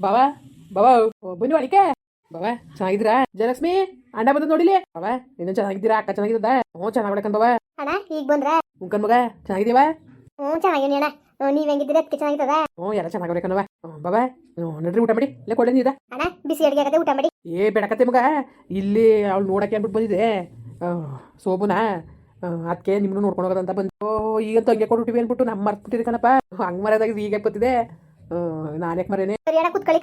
ಬಾವ ಬಾವ. ಬನ್ನಿ ಒಳಿಕೆ ಬಾವ ಚೆನ್ನಾಗಿದ್ದೀರಾ? ಜಯಲಕ್ಷ್ಮಿ ಅಣ್ಣ ಬಂದ ನೋಡಿಲಿ? ಬಾವ ನೀನು ಚೆನ್ನಾಗಿದ್ದೀರಾ? ಅಕ್ಕ ಚೆನ್ನಾಗಿದ್ದ ಹ್ಞೂ ಚೆನ್ನಾಗಿ ಬಾವ. ಅಣ್ಣ ಈಗ ಬಂದ್ರ? ಉಂಕನ್ ಮಗ ಚೆನ್ನಾಗಿದೀವ ಹ್ಞೂ ಚೆನ್ನಾಗಿನಿ ಅಣ್ಣ ನೀವ್ ಹೆಂಗಿದ್ದೀರಿ? ಅದಕ್ಕೆ ಚೆನ್ನಾಗಿತ್ತದ ಹ್ಞೂ ಎಲ್ಲ ಚೆನ್ನಾಗಿ ಹೊಡಕನವ ಬಾವ ಹ್ಞೂ ನಡ್ರಿ ಊಟ ಮಾಡಿ. ಇಲ್ಲ ಕೊಡ್ಲಿ ನೀದ ಅಣ್ಣ ಬಿಸಿ ಅಡಿಗೆ ಆಗದೆ ಊಟ ಮಾಡಿ. ಏ ಬೇಡಕತ್ತೆ ಮಗ. ಇಲ್ಲಿ ಅವಳು ನೋಡಕ್ಕೆ ಅಂದ್ಬಿಟ್ಟು ಬಂದಿದೆ ಶೋಭನಾ ಅದಕ್ಕೆ ನಿಮ್ಮನ್ನು ನೋಡ್ಕೊಂಡು ಹೋಗೋದಂತ ಬಂದು. ಈಗ ಈಗಂತೂ ಹಂಗೆ ಕೊಟ್ಬಿಟ್ಟಿವಿ ಅಂದ್ಬಿಟ್ಟು ನಮ್ಮ ಮರ್ತ್ಬಿಟ್ಟಿರಿ ಕಣಪ್ಪ. ಹಂಗೆ ಮರ್ಯಾದಾಗ ಈಗ ಬತ್ತಿದೆ ನಾನು ಯಾಕೆ ಮರೇನೆ ಕುತ್ಕೊಳ್ಳಿ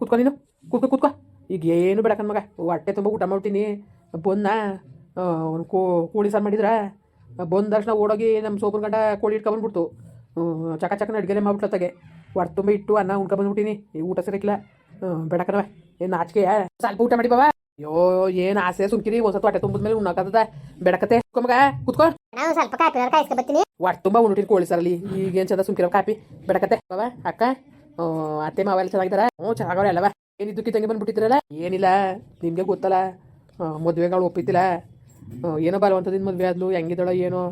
ಕುತ್ಕೊ ನೀನು. ಕುತ್ಕೊ ಕುತ್ಕೊ. ಈಗ ಏನು ಬೇಡಕನ್ ಮಗ. ಹೊಟ್ಟೆ ತುಂಬ ಊಟ ಮಾಡ್ತೀನಿ. ಬಂದ ಒಂದು ಕೋ ಕೋಳಿ ಸಾರು ಮಾಡಿದ್ರ? ಬಂದ ತಕ್ಷಣ ಓಡೋಗಿ ನಮ್ಮ ಸೋಪನ ಗಂಟ ಕೋಳಿ ಇಟ್ಕೊಂಡ್ಬಂದ್ಬಿಡ್ತು ಚಕ ಚಕನ ಅಡುಗೆನೆ ಮಾಡ್ಬಿಟ್ಲತ್ತಾಗೆ ಹೊಟ್ಟೆ ತುಂಬ ಇಟ್ಟು ಅನ್ನ ಉಣ್ಕೊಂಡ್ಬಂದ್ಬಿಟ್ಟಿನಿ ಈ ಊಟ ಸರಿಕಿಲ್ಲ ಬೇಡಕನವ ಏನು ನಾಚಿಕೆ? ಸ್ವಲ್ಪ ಊಟ ಮಾಡಿ ಬಾವ. ಅಯ್ಯೋ ಏನು ಆಸೆ ಸುಮ್ಕಿರಿ. ಒಂದ್ಸತ್ತು ಹೊಟ್ಟೆ ತುಂಬಿದ್ಮೇಲೆ ಉಣ್ಣಾಕತ್ತದ ಉಣ್ಣಕತ್ತದ ಕುತ್ಕೊ ಮಗ ಕುತ್ಕೊ. ಒಂದ್ ಸ್ವಲ್ಪ ಕಾಪಿನಾರು ಕಾಯಿಸ್ಕೊ ಬರ್ತೀನಿ. ವಾಟ್, ತುಂಬ ಉಂಟಿರ್ ಕೋಳಿ ಸರಲ್ಲಿ ಈಗ ಏನ್ ಚಂದ ಸುಮ್ಕಿರೋ ಕಾಪಿ. ಬೆಡಕತ್ತೆ. ಬಾಬಾ ಅಕ್ಕ. ಅತ್ತೆ, ಮಾವ ಎಲ್ಲ ಹ್ಞೂ ಚೆನ್ನಾಗವ್ರೆ ಅಲ್ಲವ ಏನಿದ್ದಕ್ಕೆ ತಂಗಿ ಬಂದ್ಬಿಟ್ಟಿದ್ರಲ್ಲ? ಏನಿಲ್ಲ. ನಿಮಗೆ ಗೊತ್ತಲ್ಲ. ಮದುವೆಗಳು ಒಪ್ಪಿತ್ತಿಲ್ಲ ಏನೋ ಬಲವಂತದಿಂದ ಮದುವೆ ಆದ್ಲು. ಹೆಂಗಿದ್ದಾಳೋ ಏನೋ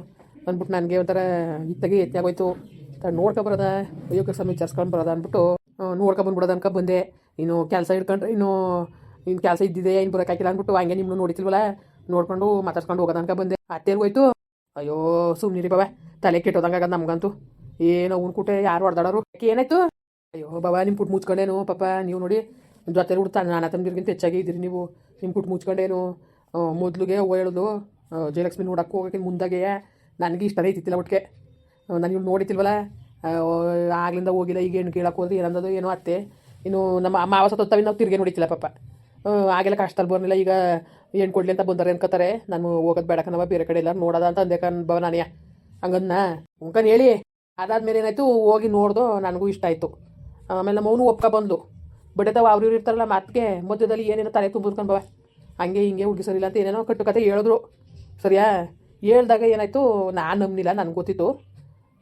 ಅಂದ್ಬಿಟ್ಟು ನನಗೆ ಒಂಥರ ಇತ್ತಾಗೆ ಎತ್ತಾಗೋಯ್ತು ನೋಡ್ಕೊ ಬರೋದ? ಅಯ್ಯೋ ಕೆಲಸ ವಿಚಾರಿಸ್ಕೊಂಡು ಬರೋದ ಅಂದ್ಬಿಟ್ಟು ನೋಡ್ಕೊ ಬಂದ್ಬಿಡೋದು ಅನ್ಕೊ ಬಂದೆ. ಇನ್ನು ಕೆಲಸ ಹಿಡ್ಕೊಂಡ್ರೆ, ಇನ್ನು ಇನ್ನು ಕೆಲಸ ಇದ್ದಿದೆ ಇನ್ನು ಬರೋಕ್ಕಾಗಿಲ್ಲ ಅಂದ್ಬಿಟ್ಟು, ಹಂಗೆ ನಿಮ್ಮನ್ನು ನೋಡಿತಿಲ್ವಲ್ಲ ನೋಡ್ಕೊಂಡು ಮಾತಾಡ್ಸ್ಕೊಂಡು ಹೋಗೋದು ಅನ್ಕೊ ಬಂದೆ. ಅತ್ತೇರ್ಗೆ ಹೋಯ್ತು. ಅಯ್ಯೋ ಸುಮ್ಮನಿರಿ ಬಾಬಾ. ತಲೆ ಕೆಟ್ಟೋದಂಗ ನಮ್ಗಂತೂ. ಏನೋ ಅವ್ನು ಯಾರು ಹೊಡೆದಾಡೋರು? ಏನಾಯ್ತು? ಅಯ್ಯೋ, ಬಾಬಾ ನಿಮ್ಮ ಪುಟ್ ಮುಚ್ಕೊಂಡೇನು? ಪಾಪ, ನೀವು ನೋಡಿ ಜೊತೆ ಹುಡ್ತ ನಾನು ತಂದಿರ್ಗಿಂತ ಹೆಚ್ಚಾಗಿ ಇದ್ದೀರಿ ನೀವು. ನಿಮ್ಮ ಪುಟ್ ಮುಚ್ಕೊಂಡೇನು? ಮೊದಲಿಗೆ ಓ ಹೇಳೋದು ಜಯಲಕ್ಷ್ಮಿ ನೋಡಕ್ಕೆ ಹೋಗೋಕ್ಕಿಂತ ಮುಂದಾಗೆ ನನಗೆ ಇಷ್ಟ ಇತ್ತಿಲ್ಲ ಒಟ್ಟಿಗೆ ನಾನು ಇವ್ನು ನೋಡಿತಿಲ್ವಲ್ಲ? ಆಗ್ಲಿಂದ ಹೋಗಿಲ್ಲ, ಈಗ ಏನು ಕೇಳಕ್ಕೆ ಹೋದ್ರೆ, ಏನಂದದು, ಏನೋ ಅತ್ತೆ. ಇನ್ನು ನಮ್ಮ ಮಾವ ತೊತ್ತವಿ ನಾವು ತಿರ್ಗೆ ನೋಡಿತಿಲ್ಲ ಪಾಪ. ಆಗೆಲ್ಲ ಕಷ್ಟದಲ್ಲಿ ಬರಲಿಲ್ಲ ಈಗ ಏನು ಕೊಡ್ಲಿ ಅಂತ ಬಂದಾರೆ ಅನ್ಕೋತಾರೆ ನಾನು ಹೋಗೋದು ಬೇಡಕನವ ಬೇರೆ ಕಡೆ ಎಲ್ಲ ನೋಡೋದ ಅಂತ ಅಂದೆ ಕಣ್ ಬವ ನಾನೇ ಹಂಗನ್ನ ಉಂಕನ್ ಹೇಳಿ. ಅದಾದ್ಮೇಲೆ ಏನಾಯ್ತು, ಹೋಗಿ ನೋಡ್ದು, ನನಗೂ ಇಷ್ಟ ಆಯಿತು. ಆಮೇಲೆ ನಮ್ಮ ಅವನು ಒಪ್ಕೊ ಬಂದು ಬಡತಾವ ಅವ್ರು ಇವ್ರು ಇರ್ತಾರಲ್ಲ ಮಾತಿಗೆ, ಮಧ್ಯದಲ್ಲಿ ಏನೇನೋ ತಲೆ ತುಂಬಿಸ್ಕೊಂಡು ಬವ. ಹಂಗೆ ಹಿಂಗೆ ಹುಡುಗಿ ಸರಿಲ್ಲ ಅಂತ ಏನೇನೋ ಕಟ್ಟು ಕತೆ ಹೇಳಿದ್ರು. ಸರಿಯಾ? ಹೇಳ್ದಾಗ ಏನಾಯಿತು, ನಾನು ನಂಬಲಿಲ್ಲ ನನಗೆ ಗೊತ್ತಿತ್ತು.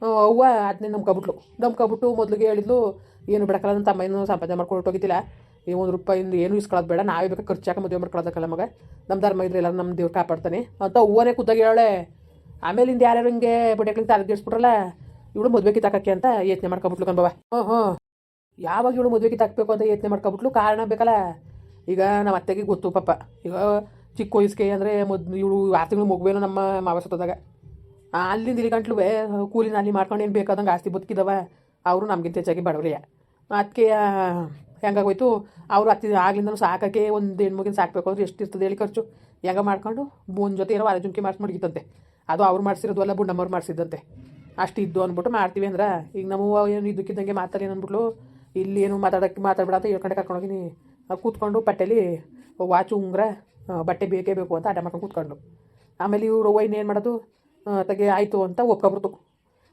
ಅವ್ವ ಅದನ್ನೇ ನಂಬ್ಕೊಬಿಟ್ಲು. ನಂಬ್ಕೊಬಿಟ್ಟು ಮೊದಲಿಗೆ ಹೇಳಿದ್ಲು, ಏನು ಬಿಡಕಲ್ಲ ನನ್ನ ತಮ್ಮ ಏನು ಸಂಪಾದನೆ ಮಾಡ್ಕೊಂಡು ಹೋಗಿದ್ದಿಲ್ಲ ಈ ಒಂದು ರೂಪಾಯಿಂದ ಏನು ಇಸ್ಕೊಳ್ಳೋದು ಬೇಡ, ನಾವೇ ಖರ್ಚು ಖರ್ಚಾಕ ಮದುವೆ ಮಾಡ್ಕೊಳ್ಳೋದಕ್ಕಲ್ಲ ಮಗ. ನಮ್ಮ ಧರ್ಮ ಇದ್ರೆ ಎಲ್ಲ ನಮ್ಮ ದೇವ್ರು ಕಾಪಾಡ್ತಾನೆ. ಅಂತ ಹೂವನೇ ಕೂತಾಗ ಹೇಳೆ ಆಮೇಲಿಂದ ಯಾರ್ಯಾರು ಹಿಂಗೆ ಬಡಿಯಕ್ಲಿಂದ ತಲೆಗೆಡ್ಸ್ಬಿಟ್ರಲ್ಲ ಇವಳು ಮದುವೆ ಕಿತ್ತಾಕಕ್ಕೆ ಅಂತ ಯೋಚನೆ ಮಾಡ್ಕೊಬಿಟ್ಲು ಕಣ್ಬವ ಹ್ಞೂ ಹ್ಞೂ ಯಾವಾಗ ಇವಳು ಮದುವೆ ಕಿತ್ತಾಕಬೇಕು ಅಂತ ಯೋಚನೆ ಮಾಡ್ಕೊಬಿಟ್ಲು, ಕಾರಣ ಬೇಕಲ್ಲ. ಈಗ ನಮ್ಮ ಅತ್ತೆಗೆ ಗೊತ್ತು ಪಾಪ. ಈಗ ಚಿಕ್ಕ ವಯಸ್ಸಿಗೆ ಅಂದರೆ ಮೊದ್ಲು ಇವಳು ಆರು ತಿಂಗಳು ಮಗುವೇನೋ ನಮ್ಮ ಮಾವ ಸತ್ತದಾಗ. ಅಲ್ಲಿಂದ ಇಲ್ಲಿ ಗಂಟ್ಲು ಕೂಲಿನ ಅಲ್ಲಿ ಮಾಡ್ಕೊಂಡು ಏನು ಬೇಕಾದಂಗೆ ಆಸ್ತಿ ಬದುಕಿದವ. ಅವರು ನಮಗಿಂತ ಹೆಚ್ಚಾಗಿ ಬಡವರಿಯ ಅದಕ್ಕೆ ಹೆಂಗಾಗೋಯ್ತು? ಅವರು ಹತ್ತಿ ಆಗ್ಲಿಂದ ಸಾಕಕ್ಕೆ ಒಂದು ಹೆಣ್ಮಗಿನ ಸಾಕಬೇಕು ಅಂದ್ರೆ ಎಷ್ಟು ಇರ್ತದೆ ಹೇಳಿ ಖರ್ಚು. ಹೆಂಗ ಮಾಡ್ಕೊಂಡು ಮೂನ್ ಜೊತೆ ಏನೋ ವಾರ ಜುಂಕಿ ಮಾಡಿಸಿ ಮಡಗಿತ್ತಂತೆ. ಅದು ಅವ್ರು ಮಾಡಿಸಿರೋದು ಅಲ್ಲ ಬುಣ್ಣಮ್ಮವ್ರು ಮಾಡಿಸಿದ್ದಂತೆ. ಅಷ್ಟು ಇದ್ದು ಅಂದ್ಬಿಟ್ಟು ಮಾಡ್ತೀವಿ ಅಂದ್ರೆ ಈಗ ನಮ್ಮ ಏನು ಇದಕ್ಕಿದ್ದಂಗೆ ಮಾತಾಡಿ ಅಂದ್ಬಿಟ್ಟು ಇಲ್ಲಿ ಏನು ಮಾತಾಡೋಕ್ಕೆ ಮಾತಾಡ್ಬೇಡ ಅಂತ ಹೋಗಿನಿ. ಕರ್ಕೊಂಡೋಗಿನಿ ಕೂತ್ಕೊಂಡು ಪಟ್ಟೆಲಿ ವಾಚು ಉಂಗ್ರ ಬಟ್ಟೆ ಬೇಕೇ ಬೇಕು ಅಂತ ಆಟ ಮಾಡ್ಕೊಂಡು ಕೂತ್ಕೊಂಡು ಆಮೇಲೆ ಇವರು ಏನು ಮಾಡೋದು? ತಗೆ ಆಯಿತು ಅಂತ ಒಪ್ಕೊಬಿಡ್ತು.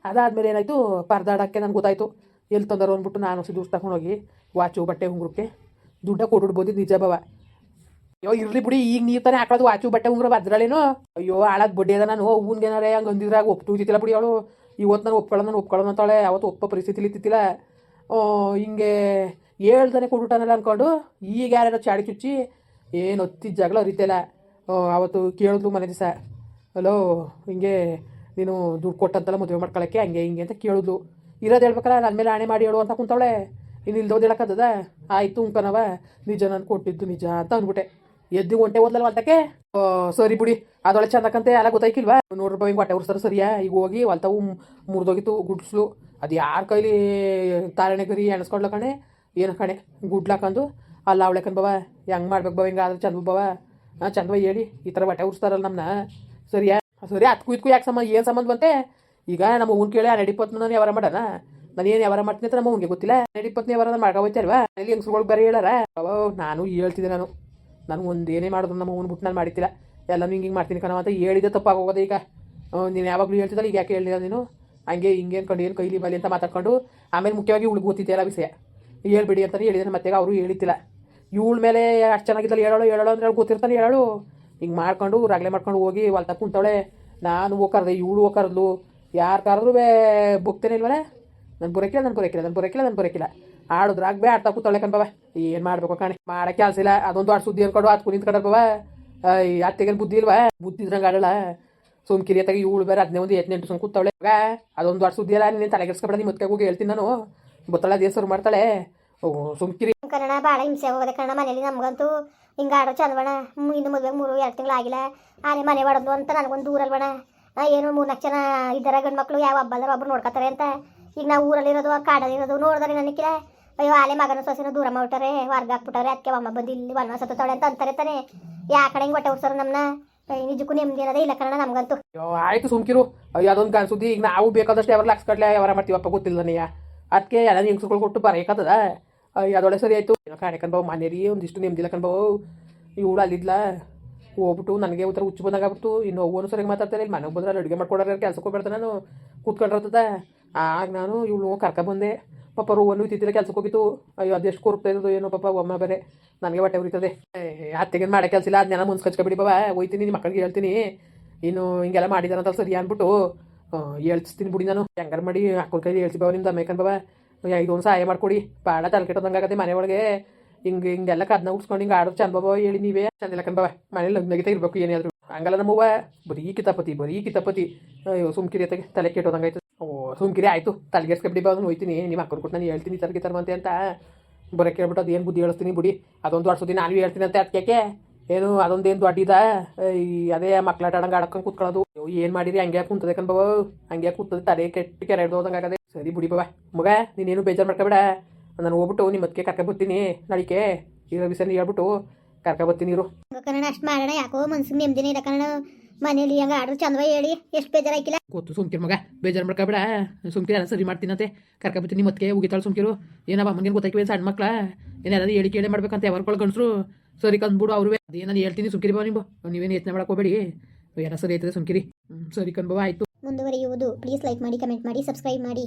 ಅದಾದಮೇಲೆ ಏನಾಯಿತು? ಪರದಾಡೋಕ್ಕೆ ನನಗೆ ಗೊತ್ತಾಯಿತು. ಎಲ್ಲಿ ತಂದರು ಅಂದ್ಬಿಟ್ಟು ನಾನು ಸಿದ್ದು ತಗೊಂಡೋಗಿ ವಾಚು, ಬಟ್ಟೆ, ಉಂಗುರಕ್ಕೆ. ದುಡ್ಡ ಕೊಟ್ಬಿಡ್ಬೋದು ನಿಜ ಬವ ಅಯ್ಯೋ, ಇರ್ಲಿ ಬಿಡಿ, ಈಗ ನೀರು ತಾನೇ ಹಾಕೋದು ವಾಚು, ಬಟ್ಟೆ, ಉಂಗುರ ಬದ್ರಳೇನೋ ಅಯ್ಯೋ, ಹಾಳಾದ ಬಡ್ಡಿ ಅದ ನಾನು. ಹೂನ್ಗೇನಾರೆ ಹಂಗೆ ಅಂದಿದ್ರಾಗ ಒಪ್ತೂತಿಲ್ಲ ಬಿಡಿ ಅವಳು. ಇವತ್ತು ನಾನು ಒಪ್ಕೊಳ್ಳೋ ನಾನು ಒಪ್ಕೊಳ್ಳೋಣ ಅಂತಾಳೆ ಅವತ್ತು ಒಪ್ಪ ಪರಿಸ್ಥಿತಿಲಿ ಇತ್ತಿಲ್ಲ ಹಿಂಗೆ ಹೇಳ್ದಾನೆ ಕೊಟ್ಬಿಟ್ಟಾನಲ್ಲ ಅಂದ್ಕೊಂಡು ಈಗ ಯಾರ್ಯಾರು ಚಾಡಿ ಚುಚ್ಚಿ. ಏನು ಒತ್ತಿ ಜಗಳ ಅರಿತಿಲ್ಲ. ಅವತ್ತು ಕೇಳಿದ್ಲು ಮನೆ ದಿವಸ. ಹಲೋ ಹಿಂಗೆ ನೀನು ದುಡ್ಡು ಕೊಟ್ಟಂತಲ್ಲ ಮದುವೆ ಮಾಡ್ಕೊಳಕ್ಕೆ, ಹಂಗೆ ಹಿಂಗೆ ಅಂತ ಕೇಳಿದ್ಲು ಇರೋದು ಹೇಳ್ಬೇಕಲ್ಲ ನನ್ನ ಮೇಲೆ ಆಣೆ ಮಾಡಿ ಹೇಳು ಅಂತ ಕುಂತವಳೆ. ಇನ್ನು ಇಲ್ದೋದು ಹೇಳಕ್ಕದ ಆಯಿತು ಉಂಕನವ, ನಿಜ ನಾನು ಕೊಟ್ಟಿದ್ದು ನಿಜ ಅಂತ ಅಂದ್ಬಿಟ್ಟೆ ಎದ್ದು ಒಂಟೆ ಓದ್ಲಲ್ಲ ಅಂತಕ್ಕೆ ಸರಿ ಬಿಡಿ. ಅದೊಳೆ ಚಂದಕ್ಕಂತೆ ಎಲ್ಲ ಗೊತ್ತಾಯ್ಕಿಲ್ವಾ? ನೂರು ರೂಪಾಯಿ ಹಿಂಗೆ ಹೊಟ್ಟೆ ಉರ್ಸ್ತಾರೆ ಸರಿಯಾ? ಈಗ ಹೋಗಿ ಹೊಲ್ತಾವು ಮುರಿದೋಗಿತ್ತು, ಗುಡ್ಸ್ಲು. ಅದು ಯಾರ ಕೈಲಿ ತಾರಣೆ ಗರಿ ಎಣಸ್ಕೊಡ್ಲ ಕಣೆ? ಏನು ಕಣೆ? ಗುಡ್ಲಾಕಂದು ಅಲ್ಲ ಅವಳೆಕನ್ ಬವ ಹೆಂಗೆ ಮಾಡ್ಬೇಕು ಬವ ಹಿಂಗೆ ಆದ್ರೆ ಚಂದ ಬವ ಹಾಂ ಚಂದವ ಹೇಳಿ. ಈ ಥರ ಬಟ್ಟೆ ಉರ್ಸ್ತಾರಲ್ಲ ನಮ್ಮನ್ನ ಸರಿಯಾ? ಸರಿ ಅದಕ್ಕೂ ಇದಕ್ಕೂ ಯಾಕೆ ಸಂಬಂಧ ಏನು ಸಂಬಂಧ ಬಂತೆ? ಈಗ ನಮ್ಮ ಅವ್ನು ಕೇಳಿ ಆ ನಡಿಪತ್ನ ನಾನು ಮಾಡೋಣ ನಾನು ಏನು ಯಾವಾರ ಮಾಡ್ತೀನಿ ಅಂತ ನಮ್ಮ ಗೊತ್ತಿಲ್ಲ. ಇಪ್ಪತ್ತನೇ ಯಾವಾರ ನಾನು ಮಾಡ್ಕೋಬೋಯ್ತಲ್ವಾ ಅಲ್ಲಿ ಹೆಂಗಸ್ರುಗಳಿಗೆ ಬೇರೆ ಹೇಳಾರ? ನಾನು ಹೇಳ್ತಿದ್ದೆ ನಾನು. ನಾನು ಒಂದು ಏನೇ ಮಾಡೋದು ನಮ್ಮ ಅವ್ನು ಬಿಟ್ಟು ನಾನು ಮಾಡಿತಿಲ್ಲ ಎಲ್ಲನೂ ಹಿಂಗೆ ಹಿಂಗೆ ಮಾಡ್ತೀನಿ ಕಣವ ಅಂತ ಹೇಳಿದೆ ತಪ್ಪಾಗೋಗೋದು ಈಗ. ನೀನು ಯಾವಾಗಲೂ ಹೇಳ್ತಿದ್ದಲ್ಲ, ಈಗ ಯಾಕೆ ಹೇಳಿಲ್ಲ ನೀನು? ಹಂಗೆ ಹಿಂಗೆ ಕಂಡು ಏನು ಕೈಲಿ ಬಲಿ ಅಂತ ಮಾತಾಡ್ಕೊಂಡು ಆಮೇಲೆ ಮುಖ್ಯವಾಗಿ ಉಳ್ಗೆ ಗೊತ್ತಿದ್ದೆಲ್ಲ ವಿಷಯ ಹೇಳ್ಬಿಡಿ ಅಂತಲೇ ಹೇಳಿದಾನೆ ಮತ್ತೆ ಅವರು ಹೇಳಿತಿಲ್ಲ ಇವಳ ಮೇಲೆ ಅಷ್ಟು ಚೆನ್ನಾಗಿದ್ದಲ್ಲ ಹೇಳೋಳು ಹೇಳೋಳು ಅಂದ್ರೆ ಗೊತ್ತಿರ್ತಾನೆ ಹೇಳೋಳು. ಹಿಂಗೆ ಮಾಡ್ಕೊಂಡು ರಗಳೆ ಮಾಡ್ಕೊಂಡು ಹೋಗಿ ಹೊಲ್ತ ಕುಂತವಳೆ. ನಾನು ಹೋಗ್ಕರ್ದೆ ಇವಳು ಹೋಗರ್ದ್ಲು ಯಾರು ಕರೆದ್ರು ಬೇ ಬುಕ್ತೇನೆ ಇಲ್ವಲ್ಲ ನಾನು ಬುರಕಿಲ್ಲ ನಾನು ಬುರಕಿಲ್ಲ ನಾನು ಬುರಕಿಲ್ಲ ನಾನು ಬುರಕಿಲ್ಲ ಆಡಿದ್ರಾಗ ಬೇ ಆಡ್ತಾ ಬಾವ ಏನು ಮಾಡ್ಬೇಕು ಕಾಣಿ? ಮಾಡಕ್ಕೆ ಕೆಲಸ ಇಲ್ಲ. ಅದೊಂದು ದೊಡ್ಡ ಸುದ್ದಿ ಅನ್ಕೊಂಡು ಹತ್ತು ನಿಂತ್ಕೊಂಡ್ರ ಬಾವ ಅತ್ತೆಗೇನು ಬುದ್ಧಿ ಇಲ್ವಾ? ಬುದ್ಧಿ ಇದ್ರಂಗೆ ಆಡಲ್ಲ. ಸುಮ್ಕಿರಿ ಅತ್ತಾಗ ಇವಳು ಬೇರೆ ಹದಿನೈದು ಒಂದು ಎಂಟು ಸುಮ್ ಕೂತವಳೆ. ಅದೊಂದು ದೊಡ್ಡ ಸುದ್ದಿ ಅಲ್ಲ ನೀನು ತಲೆಗೆಡ್ಸ್ಕೊಬೇಡ ನಿಮ್ಮ ಮತ್ತೆ ಹೋಗಿ ಹೇಳ್ತೀನಿ ನಾನು. ಗೊತ್ತಲ್ಲ ಅದೇ ಸರ್ ಮಾಡ್ತಾಳೆ? ಸುಮ್ಕಿರಿ. ಕನ್ನಡ ಭಾಳ ಹಿಂಸೆ ಹೋಗೋದೆ ಕನ್ನಡ ಮನೇಲಿ ನಮಗಂತೂ ಹಿಂಗೆ ಆಡೋ ಚಂದವಣ ಇನ್ನು ಮದುವೆ ಮೂರು, ಎರಡು ತಿಂಗಳು ಆಗಿಲ್ಲ. ಆನೆ, ಮನೆ ಹೊಡೆದ್ಲು ಅಂತ ನನಗೊಂದು ದೂರಲ್ವಣ ಏನು ಮೂರು ನಾಲ್ಕು ಜನ ಇದ್ದಾರೆ ಗಂಡು ಮಕ್ಕಳು ಯಾವ ಹಬ್ಬಲ್ದಾರ ಒಬ್ರು ನೋಡ್ಕೊತಾರೆ ಅಂತ. ಈಗ ನಾವು ಊರಲ್ಲಿರೋದು ಕಾಡಲ್ಲಿರೋದು ನೋಡಿದ್ರೆ ನನಗೆ ಅಯ್ಯೋ, ಆಲೆ ಮಗನ ಸೊಸಿನ ದೂರ ಮಾಡ್ಬಿಟ್ಟಾರೆ, ಹೊರ್ಗೆ ಹಾಕ್ಬಿಟ್ಟಾರೆ, ಅದಕ್ಕೆ ಅಮ್ಮ ಬಂದು ಇಲ್ಲಿ ವನವಾಸ ಸತ್ತೋಳೆ ಅಂತ ಅಂತಾರೆ ತಾನೆ. ಯಾ ಕಡೆ ಹಿಂಗೆ ಹೊಟ್ಟೆ ಉಡ್ಸೋರು ನಮ್ಮನ್ನ ನಿಜಕ್ಕೂ ನೆಮ್ಮದಿ ಅನ್ನೋದೇ ಇಲ್ಲ ಕಣ ನಮ್ಗಂತೂ. ಆಯ್ತು ಸುಮ್ಕಿರು. ಅದೊಂದು ಗಾನ್ ಈಗ ನಾವು ಬೇಕಾದಷ್ಟು ಯಾವಾಗ ಲಕ್ಷ ಕಟ್ಲೆ ವ್ಯವಹಾರ ಮಾಡ್ತೀವಪ್ಪ ಗೊತ್ತಿಲ್ಲ ನನಗೆ. ಅದಕ್ಕೆ ಎಲ್ಲ ಹಿಂಗ್ಸುಗಳು ಕೊಟ್ಟು ಬರೇಕತ್ತದ ಅದೊಳೆ ಸರಿ ಆಯ್ತು. ಕಾಣಕನ್ ಮನೆ ಮನೇರಿ ಒಂದಿಷ್ಟು ನೆಮ್ಮದಿಲ್ಲ ಕಣ್ಬಾವು. ಇವಳು ಅಲ್ಲಿದ್ಲ ಹೋಗ್ಬಿಟ್ಟು ನನಗೆ ಒಂಥರ ಹುಚ್ಚು ಬಂದಾಗ್ಬಿಟ್ಟು ಇನ್ನು ಒಂದು ಸರಿಗೆ ಮಾತಾಡ್ತಾರೆ ಇಲ್ಲಿ ಮನೆಗೆ ಬಂದ್ರೆ ಅಡುಗೆ ಮಾಡ್ಕೊಡೋರು ಕೆಲಸಕ್ಕೆ ಹೋಗ್ಬಿಡ್ತಾನೆ ನಾನು. ಕೂತ್ಕೊಂಡಿರ್ತದೆ ಆಗ ನಾನು ಇವಳು ಕರ್ಕೊಬಂದೆ ಪಾಪ ರೂವನ್ನು ಇತ್ತಿತ್ತಿಲ್ಲ ಕೆಲಸಕ್ಕೆ ಹೋಗಿತ್ತು. ಅಯ್ಯೋ, ಅದೆಷ್ಟು ಕೊರ್ತಾ ಇರೋದು ಏನೋ ಪಾಪ, ಒಮ್ಮೆ ಬೇರೆ. ನನಗೆ ಹೊಟ್ಟೆ ಉರಿತದೆ. ಅತ್ತೆಗೇನು ಮಾಡೋ ಕೆಲಸ ಇಲ್ಲ ಅದನ್ನೆಲ್ಲ ಮುನ್ಸ್ಕಚ್ಕೊಬಿಡಿ ಬಾಬಾ. ಹೋಯ್ತೀನಿ ನಿಮ್ಮ ಮಕ್ಕಳಿಗೆ ಹೇಳ್ತೀನಿ. ಇನ್ನು ಹಿಂಗೆಲ್ಲ ಮಾಡಿದಾರಂತ ಸರಿ ಅಂದ್ಬಿಟ್ಟು ಹೇಳ್ತೀನಿ ಬಿಡಿ ನಾನು. ಹೆಂಗಾರ ಮಾಡಿ ಹಾಕೊಂಡು ಕೈ ಹೇಳ್ಸಿ ಬಾವ ನಿಮ್ದು ಅಮೇಕನ್ ಬಾಬಾ. ಇದೊಂದು ಸಹಾಯ ಮಾಡ್ಕೊಡಿ. ಭಾಳ ತಲೆ ಕೆಟ್ಟದಂಗಾಗತ್ತೆ ಮನೆ ಒಳಗೆ. ಹಿಂಗೆ ಹಿಂಗೆಲ್ಲ ಕದ್ನ ಉಡ್ಸ್ಕೊಂಡು ಹಿಂಗೆ ಆಡೋದು ಚಂದ ಬಾಬಾ, ಹೇಳಿ ನೀವೇ. ಚಂದಿಲ್ಲ ಕಣ್ ಮನೆ ಲಗ್ನಗಿತ ಇರ್ಬೇಕು ಏನಾದ್ರು ಹಂಗಲ್ಲ ನಮ್ಮವ್ವ. ಬರೀ ಕಿತಾಪತಿ ಬರೀ ಕಿತಾಪತಿ. ಅಯ್ಯೋ, ಸುಮ್ಕಿರಿ ಅತ್ತಗೆ, ತಲೆ ಕೆಟ್ಟೋದಂಗಾಯ್ತು ಓ, ಸುಮ್ಕಿರಿ, ಆಯಿತು. ತಲೆಗೆಸ್ಕೊಬಿಡಿ ಬಾ ಅದನ್ನ ಹೋಯ್ತೀನಿ. ನಿಮ್ಮ ಮಕ್ಕಳು ಕೊಟ್ಟು ನಾನು ಹೇಳ್ತೀನಿ ತರ ತರ್ಮಂತೆ ಅಂತ ಬರೋ ಕೇಳ್ಬಿಟ್ಟು ಅದೇನು ಬುದ್ಧಿ ಹೇಳಿಸ್ತೀನಿ ಬಿಡಿ. ಅದೊಂದು ಸುದ್ದಿ ನಾನು ಹೇಳ್ತೀನಿ ಅಂತ ಅದಕ್ಕೆ ಏನು, ಅದೊಂದೇನು ದೊಡ್ಡಿದ? ಈ ಅದೇ ಮಕ್ಳು ಆಟ ಆಡಂಗೆ ಆಡಕೊಂಡು ಕೂತ್ಕೊಳ್ಳೋದು ಏನು ಮಾಡಿರಿ? ಹಂಗೆ ಕುಂತದೆ ಕಣ್ ಬಾವ ಹಂಗೆ ಕೂತದೆ? ತಲೆ ಕೆಟ್ಟ ಕೆರೆ ಹಿಡ್ದೋದಂಗೆ ಆಗದೆ. ಸರಿ ಬುಡಿ ಬಾವ ಮಗ, ನೀನೇನು ಬೇಜಾರು ಮಾಡ್ಕೊಬೇಡ. ನಾನು ಹೋಗ್ಬಿಟ್ಟು ನಿಮ್ಮ ಅದಕ್ಕೆ ಕರ್ಕೊಬರ್ತೀನಿ ನಡಿಕೆ? ಇರೋ ವಿಷಯ ಹೇಳ್ಬಿಟ್ಟು ಕರ್ಕೊಬರ್ತೀನಿ ಇರು. ಹಂಗ ಕನ್ನಡ ಅಷ್ಟು ಮಾಡೋಣ ಯಾಕೋ ಮನ್ಸಿಗೆ ನೆಮ್ಮದಿನೇ ಇಲ್ಲ ಕನ್ನಡ ಮನೇಲಿ ಹಂಗ ಆಡ್ರು ಚಂದವ ಹೇಳಿ. ಎಷ್ಟು ಬೇಜಾರಾಯ್ಕಿಲ್ಲ? ಗೊತ್ತು ಸುಮ್ಕಿರ್ ಮಗ. ಬೇಜಾರು ಮಾಡ್ಕೊಬೇಡ ಸುಮ್ಕಿರ ಎಲ್ಲ ಸರಿ ಮಾಡ್ತೀನಂತೆ ಕರ್ಕೊಬರ್ತೀನಿ ಮತ್ತೆ ಉಗಿತಾಳೆ ಸುಮ್ಕಿರು. ಏನಪ್ಪ ಅಮ್ಮನಿಗೆ ಏನು ಸಣ್ಣ ಮಕ್ಳ? ಏನಾದ್ರು ಹೇಳಿ ಕೇಳಿ ಮಾಡ್ಬೇಕಂತ ಯಾವಾಗ ಗಂಡಸ್ರು. ಸರಿ ಕಂದ್ಬಿಡು ಅವ್ರು ಅದೇ ನಾನು ಹೇಳ್ತೀನಿ ಸುಮ್ಕಿರಿ ಬಾ ನೀವು ನೀವೇನು ಯತ್ನ ಮಾಡ್ಕೋಬೇಡಿ ಎಲ್ಲ ಸರಿ ಆಯ್ತದೆ ಸುಮ್ಕಿರಿ. ಸರಿ ಕಂದ್ಬವ ಆಯ್ತು. ಮುಂದುವರಿಯುವುದು. ಪ್ಲೀಸ್ ಲೈಕ್ ಮಾಡಿ ಕಮೆಂಟ್ ಮಾಡಿ ಸಬ್ಸ್ಕ್ರೈಬ್ ಮಾಡಿ.